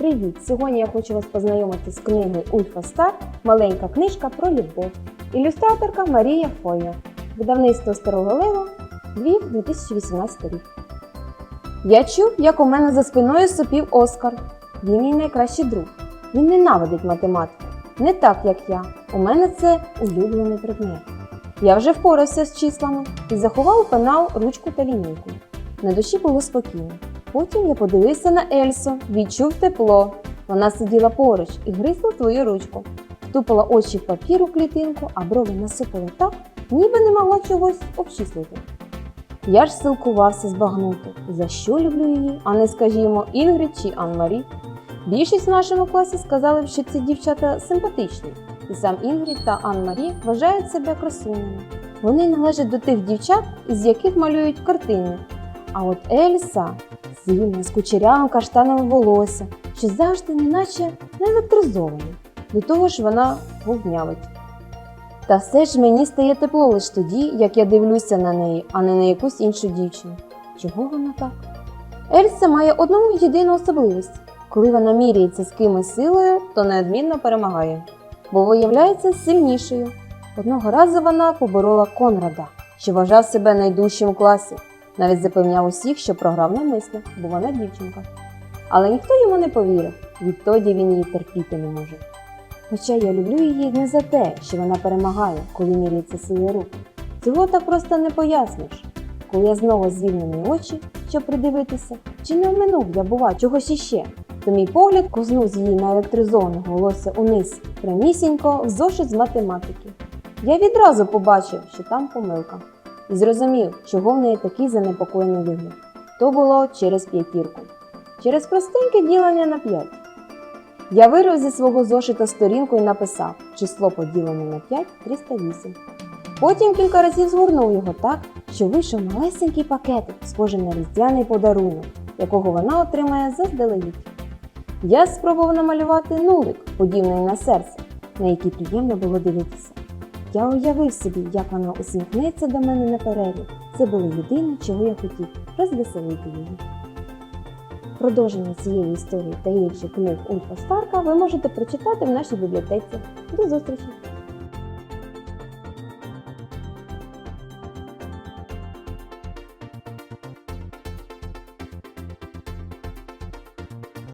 Привіт! Сьогодні я хочу вас познайомити з книгою Ульфа Стар Маленька книжка про любов. Ілюстраторка Марія Фойер. Видавництво Старого Лева, Львів, 2018 рік. Я чув, як у мене за спиною сопів Оскар. Він мій найкращий друг. Він ненавидить математику. Не так, як я. У мене це улюблений предмет. Я вже впорався з числами і заховав у пенал ручку та лінійку. На душі було спокійно. Потім я подивився на Ельсу, відчув тепло. Вона сиділа поруч і гризла твою ручку, втупила очі в папір у клітинку, а брови насипала так, ніби не могла чогось обчислити. Я ж силкувався збагнути, за що люблю її, а не скажімо, Інгрід чи Анн-Марі. Більшість в нашому класі сказали, що ці дівчата симпатичні, і сам Інгрід та Анн-Марі вважають себе красунями. Вони належать до тих дівчат, із яких малюють картини. А от Ельса сильна, з кучерявим каштановим волосся, що завжди неначе наелектризована. До того ж вона вогнявить. Та все ж мені стає тепло лише тоді, як я дивлюся на неї, а не на якусь іншу дівчину. Чого вона так? Ельса має одну єдину особливість. Коли вона міряється з кимось силою, то неодмінно перемагає, бо виявляється сильнішою. Одного разу вона поборола Конрада, що вважав себе найдужчим у класі, навіть запевняв усіх, що програв навмисно, бо вона дівчинка. Але ніхто йому не повірив, відтоді він її терпіти не може. Хоча я люблю її не за те, що вона перемагає, коли міряється сили рук. Цього так просто не поясниш. Коли я знову мої очі, щоб придивитися, чи не оминув я, бува, чогось іще, то мій погляд кознув з її наелектризованого волосся униз, прямісінько в зошит з математики. Я відразу побачив, що там помилка, і зрозумів, чого в неї такий занепокоєний вигляд. То було через п'ятірку, через простеньке ділення на п'ять. Я вирив зі свого зошита сторінку і написав число поділене на 5 – 308. Потім кілька разів згорнув його так, що вийшов малесенький пакетик, схожий на різдвяний подарунок, якого вона отримає заздалегідь. Я спробував намалювати нулик, подібний на серце, на який приємно було дивитися. Я уявив собі, як вона усміхнеться до мене на перерві. Це було єдине, чого я хотів розвеселити її. Продовження цієї історії та інших книг Ульфа Старка ви можете прочитати в нашій бібліотеці. До зустрічі!